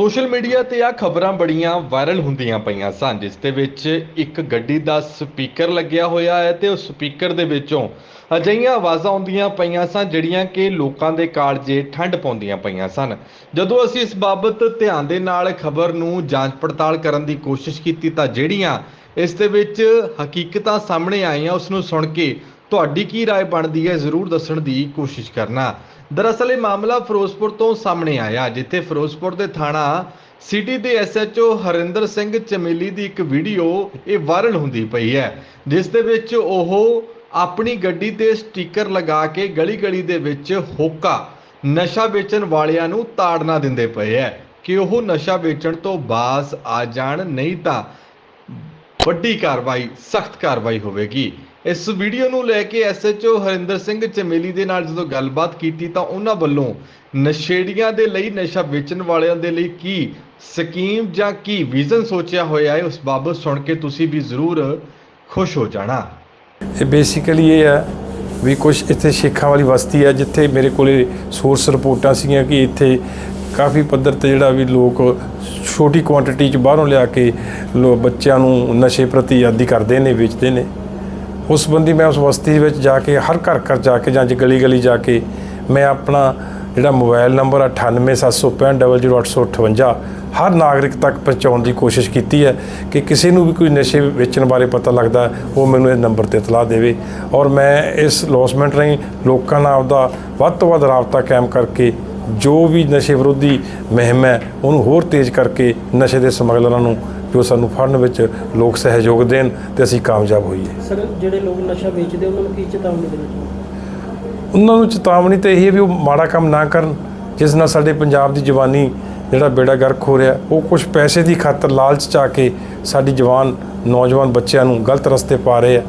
Social media ਤੇ ਆ ਖਬਰਾਂ ਬੜੀਆਂ ਵਾਇਰਲ ਹੁੰਦੀਆਂ ਪਈਆਂ ਸਨ, ਜਿਸ ਦੇ ਵਿੱਚ ਇੱਕ ਗੱਡੀ ਦਾ ਸਪੀਕਰ ਲੱਗਿਆ ਹੋਇਆ ਹੈ ਤੇ ਉਸ ਸਪੀਕਰ ਦੇ ਵਿੱਚੋਂ ਅਜਿਹੀਆਂ ਆਵਾਜ਼ਾਂ ਆਉਂਦੀਆਂ ਪਈਆਂ ਸਨ, ਜਿਹੜੀਆਂ ਕਿ ਲੋਕਾਂ ਦੇ ਕਾਲਜੇ ਠੰਡ ਪਾਉਂਦੀਆਂ ਪਈਆਂ ਸਨ। ਜਦੋਂ ਅਸੀਂ ਇਸ ਬਾਬਤ ਧਿਆਨ ਦੇ ਨਾਲ ਖਬਰ ਨੂੰ ਜਾਂਚ ਪੜਤਾਲ ਕਰਨ ਦੀ ਕੋਸ਼ਿਸ਼ ਕੀਤੀ ਤਾਂ ਜਿਹੜੀਆਂ ਇਸ ਦੇ ਵਿੱਚ ਹਕੀਕਤਾਂ ਸਾਹਮਣੇ ਆਈਆਂ, ਉਸ ਨੂੰ ਸੁਣ ਕੇ ਤੁਹਾਡੀ ਕੀ رائے ਬਣਦੀ ਹੈ ਜ਼ਰੂਰ ਦੱਸਣ ਦੀ ਕੋਸ਼ਿਸ਼ ਕਰਨਾ ਦਰਅਸਲ ਇਹ ਮਾਮਲਾ ਫਿਰੋਜ਼ਪੁਰ ਤੋਂ ਸਾਹਮਣੇ ਆਇਆ ਜਿੱਥੇ ਫਿਰੋਜ਼ਪੁਰ ਦੇ ਥਾਣਾ ਸਿਟੀ ਦੇ ਐਸਐਚਓ ਹਰਿੰਦਰ ਸਿੰਘ ਚਮੇਲੀ ਦੀ ਇੱਕ ਵੀਡੀਓ ਇਹ ਵਾਇਰਲ ਹੁੰਦੀ ਪਈ ਹੈ ਜਿਸ ਦੇ ਵਿੱਚ ਉਹ ਆਪਣੀ ਗੱਡੀ ਤੇ ਸਟicker ਲਗਾ ਕੇ ਗਲੀ-ਗਲੀ ਦੇ ਵਿੱਚ ਹੋਕਾ ਨਸ਼ਾ ਵੇਚਣ ਵਾਲਿਆਂ ਨੂੰ ਤਾੜਨਾ ਦਿੰਦੇ ਪਏ ਹੈ ਕਿ ਉਹ ਨਸ਼ਾ ਵੇਚਣ ਤੋਂ ਬਾਜ਼ ਆ ਜਾਣ ਨਹੀਂ ਤਾਂ ਵੱਡੀ ਕਾਰਵਾਈ ਸਖਤ ਕਾਰਵਾਈ ਹੋਵੇਗੀ ਇਸ ਵੀਡੀਓ ਨੂੰ ਲੈ ਕੇ ਐਸਐਚਓ ਹਰਿੰਦਰ ਸਿੰਘ ਚਮੇਲੀ ਦੇ ਨਾਲ ਜਦੋਂ ਗੱਲਬਾਤ ਕੀਤੀ ਤਾਂ ਉਹਨਾਂ ਵੱਲੋਂ ਨਸ਼ੇੜੀਆਂ ਦੇ ਲਈ ਨਸ਼ਾ ਵੇਚਣ ਵਾਲਿਆਂ ਦੇ ਲਈ ਕੀ ਸਕੀਮ ਜਾਂ ਕੀ ਵਿਜ਼ਨ ਸੋਚਿਆ ਹੋਇਆ ਹੈ, ਉਸ ਬਾਬਤ ਸੁਣ ਕੇ ਤੁਸੀਂ ਵੀ ਜ਼ਰੂਰ ਖੁਸ਼ ਹੋ ਜਾਣਾ। ਇਹ ਬੇਸਿਕਲੀ ਇਹ ਹੈ ਵੀ ਕੁਝ ਇੱਥੇ ਸ਼ੇਖਾਂ ਵਾਲੀ ਬਸਤੀ ਹੈ, ਜਿੱਥੇ ਮੇਰੇ ਕੋਲੇ ਸੋਰਸ ਰਿਪੋਰਟਾਂ ਸੀਗੀਆਂ ਕਿ ਇੱਥੇ ਕਾਫੀ ਪੱਧਰ ਤੇ ਜਿਹੜਾ ਵੀ ਲੋਕ ਛੋਟੀ ਕੁਆਂਟੀਟੀ ਚ ਬਾਹਰੋਂ ਲਿਆ ਕੇ ਲੋ ਬੱਚਿਆਂ ਨੂੰ ਨਸ਼ੇ ਪ੍ਰਤੀ ਆਦੀ ਕਰਦੇ ਨੇ, ਵੇਚਦੇ ਨੇ। ਉਸ ਸੰਬੰਧੀ ਮੈਂ ਉਸ ਬਸਤੀ ਵਿੱਚ ਜਾ ਕੇ, ਹਰ ਘਰ ਘਰ ਜਾ ਕੇ ਜਾਂ ਗਲੀ ਗਲੀ ਜਾ ਕੇ, ਮੈਂ ਆਪਣਾ ਜਿਹੜਾ ਮੋਬਾਈਲ ਨੰਬਰ 9876500858 ਹਰ ਨਾਗਰਿਕ ਤੱਕ ਪਹੁੰਚਾਉਣ ਦੀ ਕੋਸ਼ਿਸ਼ ਕੀਤੀ ਹੈ ਕਿ ਕਿਸੇ ਨੂੰ ਵੀ ਕੋਈ ਨਸ਼ੇ ਵੇਚਣ ਬਾਰੇ ਪਤਾ ਲੱਗਦਾ, ਉਹ ਮੈਨੂੰ ਇਸ ਨੰਬਰ ਤੇ ਇਤਲਾਹ ਦੇਵੇ। ਔਰ ਮੈਂ ਇਸ ਲੌਸਮੈਂਟ ਰਾਹੀਂ ਲੋਕਾਂ ਨਾਲ ਆਪਦਾ ਵੱਧ ਤੋਂ ਵੱਧ ਰਾਬਤਾ ਕਾਇਮ ਕਰਕੇ, ਜੋ ਵੀ ਨਸ਼ੇ ਵਿਰੋਧੀ ਮੁਹਿੰਮ ਹੈ, ਉਹਨੂੰ ਹੋਰ ਤੇਜ਼ ਕਰਕੇ ਨਸ਼ੇ ਦੇ ਸਮਗਲਰਾਂ ਨੂੰ ਜੋ ਸਾਨੂੰ ਫੜਨ ਵਿੱਚ ਲੋਕ ਸਹਿਯੋਗ ਦੇਣ ਤੇ ਅਸੀਂ ਕਾਮਯਾਬ ਹੋਈਏ। ਸਰ ਜਿਹੜੇ ਲੋਕ ਨਸ਼ਾ ਵੇਚਦੇ ਉਹਨਾਂ ਨੂੰ ਕੀ ਚੇਤਾਵਨੀ ਦੇਣਾ ਉਹਨਾਂ ਨੂੰ ਚੇਤਾਵਨੀ ਤਾਂ ਇਹ ਹੈ ਵੀ ਉਹ ਮਾੜਾ ਕੰਮ ਨਾ ਕਰਨ। ਜਿਸ ਨਾਲ ਸਾਡੇ ਪੰਜਾਬ ਦੀ ਜਵਾਨੀ ਜਿਹੜਾ ਬੇੜਾ ਗਰਕ ਹੋ ਰਿਹਾ ਉਹ ਕੁਝ ਪੈਸੇ ਦੀ ਖਾਤਰ ਲਾਲਚ ਚ ਆ ਕੇ ਸਾਡੀ ਜਵਾਨ ਨੌਜਵਾਨ ਬੱਚਿਆਂ ਨੂੰ ਗਲਤ ਰਸਤੇ ਪਾ ਰਹੇ ਆ।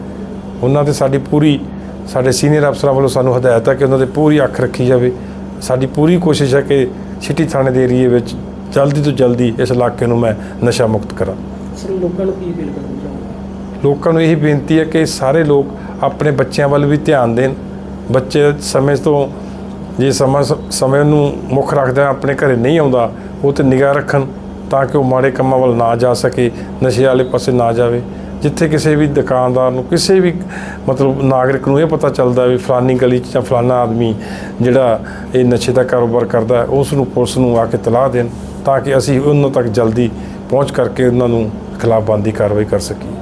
ਉਹਨਾਂ ਤੇ ਸਾਡੀ ਪੂਰੀ ਸਾਡੇ ਸੀਨੀਅਰ ਅਫਸਰਾਂ ਵੱਲੋਂ ਸਾਨੂੰ ਹਦਾਇਤ ਹੈ ਕਿ ਉਹਨਾਂ ਤੇ ਪੂਰੀ ਅੱਖ ਰੱਖੀ ਜਾਵੇ। ਸਾਡੀ ਪੂਰੀ ਕੋਸ਼ਿਸ਼ ਹੈ ਕਿ ਸਿਟੀ ਥਾਣੇ ਦੇ ਏਰੀਏ ਵਿੱਚ ਜਲਦੀ ਤੋਂ ਜਲਦੀ ਇਸ ਇਲਾਕੇ ਨੂੰ ਮੈਂ ਨਸ਼ਾ ਮੁਕਤ ਕਰਾਂ। ਸਰ ਲੋਕਾਂ ਨੂੰ ਕੀ ਅਪੀਲ ਕਰਨਾ ਚਾਹੁੰਦੇ ਲੋਕਾਂ ਨੂੰ ਇਹੀ ਬੇਨਤੀ ਹੈ ਕਿ ਸਾਰੇ ਲੋਕ ਆਪਣੇ ਬੱਚਿਆਂ ਵੱਲ ਵੀ ਧਿਆਨ ਦੇਣ। ਬੱਚੇ ਸਮੇਂ ਤੋਂ ਜੇ ਸਮਾਂ ਸਮੇਂ ਨੂੰ ਮੁੱਖ ਰੱਖਦਾ ਆਪਣੇ ਘਰੇ ਨਹੀਂ ਆਉਂਦਾ ਉਹ ਤੇ ਨਿਗਾਹ ਰੱਖਣ ਤਾਂ ਕਿ ਉਹ ਮਾੜੇ ਕੰਮਾਂ ਵੱਲ ਨਾ ਜਾ ਸਕੇ ਨਸ਼ੇ ਵਾਲੇ ਪਾਸੇ ਨਾ ਜਾਵੇ। ਜਿੱਥੇ ਕਿਸੇ ਵੀ ਦੁਕਾਨਦਾਰ ਨੂੰ, ਕਿਸੇ ਵੀ ਮਤਲਬ ਨਾਗਰਿਕ ਨੂੰ ਇਹ ਪਤਾ ਚੱਲਦਾ ਵੀ ਫਲਾਨੀ ਗਲੀ 'ਚ ਜਾਂ ਫਲਾਨਾ ਆਦਮੀ ਜਿਹੜਾ ਇਹ ਨਸ਼ੇ ਦਾ ਕਾਰੋਬਾਰ ਕਰਦਾ ਉਸ ਨੂੰ ਪੁਲਿਸ ਨੂੰ ਆ ਕੇ ਤਲਾਹ ਦੇਣ ਤਾਂ ਕਿ ਅਸੀਂ ਉਹਨਾਂ ਤੱਕ ਜਲਦੀ ਪਹੁੰਚ ਕਰਕੇ ਉਹਨਾਂ ਨੂੰ ਖਿਲਾਫ ਬੰਦੀ ਕਾਰਵਾਈ ਕਰ ਸਕੀਏ।